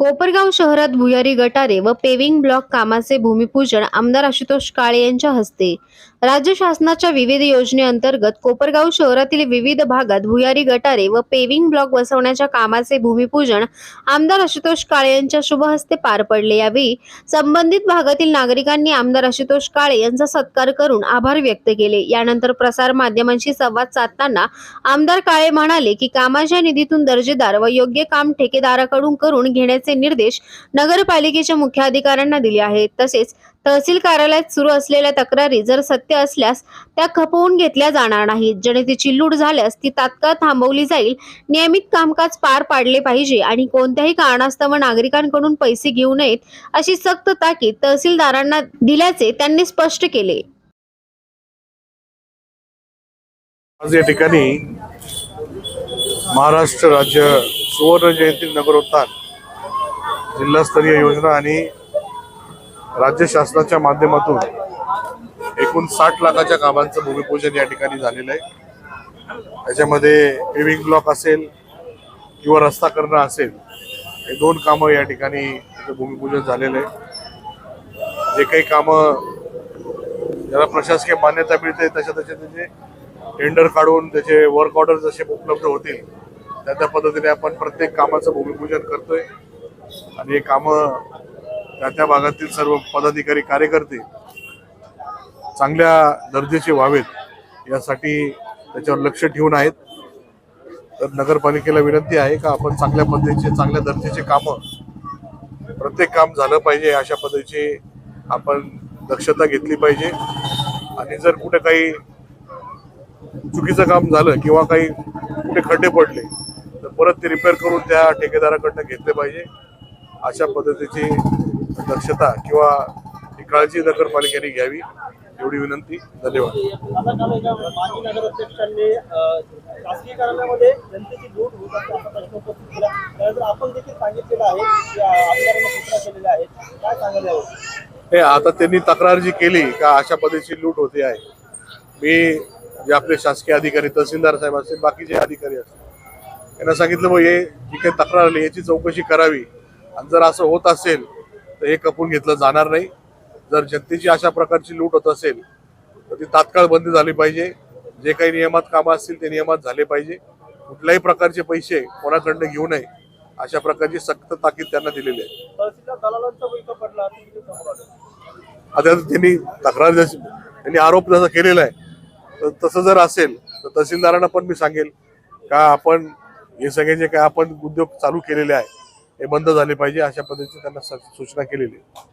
कोपरगाव शहरात भुयारी गटारे व पेविंग ब्लॉक कामाचे भूमिपूजन आमदार आशुतोष काळे यांच्या हस्ते. राज्य शासनाच्या विविध योजनेअंतर्गत कोपरगाव शहरातील विविध भागात भुयारी गटारे व पेविंग ब्लॉक बसवण्याच्या कामाचे भूमिपूजन आमदार आशुतोष काळे यांच्या शुभ हस्ते पार पडले यावेळी संबंधित भागातील नागरिकांनी आमदार आशुतोष काळे यांचा सत्कार करून आभार व्यक्त केले. यानंतर प्रसार माध्यमांशी संवाद साधताना आमदार काळे म्हणाले की कामाच्या निधीतून दर्जेदार व योग्य काम ठेकेदाराकडून करून घेण्याचे निर्देश नगरपालिकेच्या मुख्याधिकाऱ्यांना दिले आहेत. तसेच तहसील कार्यालयात सुरू असलेल्या तक्रारी जर सत्य असल्यास त्या खपवून घेतल्या जाणार नाहीत. जनतेची लूट झाल्यास ती तात्काळ थांबवली जाईल. नियमित कामकाज पार पाडले पाहिजे आणि कोणत्याही कारणास्तव नागरिकांकडून पैसे घेऊ नयेत अशी सक्त ताकीद तहसीलदारांना दिल्याचे त्यांनी स्पष्ट केले. आज या ठिकाणी महाराष्ट्र राज्य सुवर्ण जयंती नगरोत्थान जिल्हास्तरीय योजना आणि राज्य शासनाच्या माध्यमातून एकूण साठ लाखाच्या कामांचं भूमिपूजन या ठिकाणी झालेलं आहे. त्याच्यामध्ये पेविंग ब्लॉक असेल किंवा रस्ता करणं असेल हे दोन कामं या ठिकाणी भूमिपूजन झालेलं आहे. जे काही कामं ज्याला प्रशासकीय मान्यता मिळते तशा तसे त्याचे टेंडर काढून त्याचे वर्क ऑर्डर जसे उपलब्ध होतील त्या त्या पद्धतीने आपण प्रत्येक कामाचं भूमिपूजन करतोय. आणि हे कामं त्या त्या भागातील सर्व पदाधिकारी कार्यकर्ते चांगल्या दर्जेचे व्हावेत यासाठी त्याच्यावर लक्ष ठेवून आहेत. तर नगरपालिकेला विनंती आहे का आपण चांगल्या पद्धतीचे चांगल्या दर्जेचे कामं प्रत्येक काम झालं पाहिजे अशा पद्धतीची आपण दक्षता घेतली पाहिजे. आणि जर कुठे काही चुकीचं काम झालं किंवा काही कुठे खड्डे पडले तर परत ते रिपेअर करून त्या ठेकेदाराकडनं घेतले पाहिजे. अशा पद्धतीची दक्षता किंवा काळजी नगरपालिकेने घ्यावी एवढी विनंती. धन्यवाद. आता काल एका माजी नगराध्यक्षांनी अ, शासकीय कार्यालयामध्ये जनतेची लूट होत असते असा प्रश्न उपस्थित केला. त्यानंतर आपण देखील सांगितलेलं आहे की अ, अधिकाऱ्यांना सूचना केलेल्या आहेत. काय सांगायला यावर हे आता त्यांनी तक्रार जी केली का अशा पद्धतीची लूट होते आहे. मी जे आपले शासकीय अधिकारी तहसीलदार साहेब असतील बाकीचे अधिकारी असतील त्यांना सांगितलं बघ हे जी काही तक्रार आली याची चौकशी करावी. आणि जर असं होत असेल तर हे कपून घेतलं जाणार नाही. जर जनतेची अशा प्रकारची लूट होत असेल तर ती तात्काळ बंद झाली पाहिजे. जे काही नियमात कामं असतील ते नियमात झाले पाहिजे. कुठल्याही प्रकारचे पैसे कोणाकडनं घेऊ नये अशा प्रकारची सक्त ताकीद त्यांना दिलेली आहे. आता त्यांनी तक्रार जशी त्यांनी आरोप जसा केलेला आहे तर तसं जर असेल तर तहसीलदारांना पण मी सांगेल का आपण हे सगळे जे काय आपण उद्योग चालू केलेले आहे हे बंद झाले पाहिजे अशा पद्धतीची त्यांना सूचना केलेली आहे.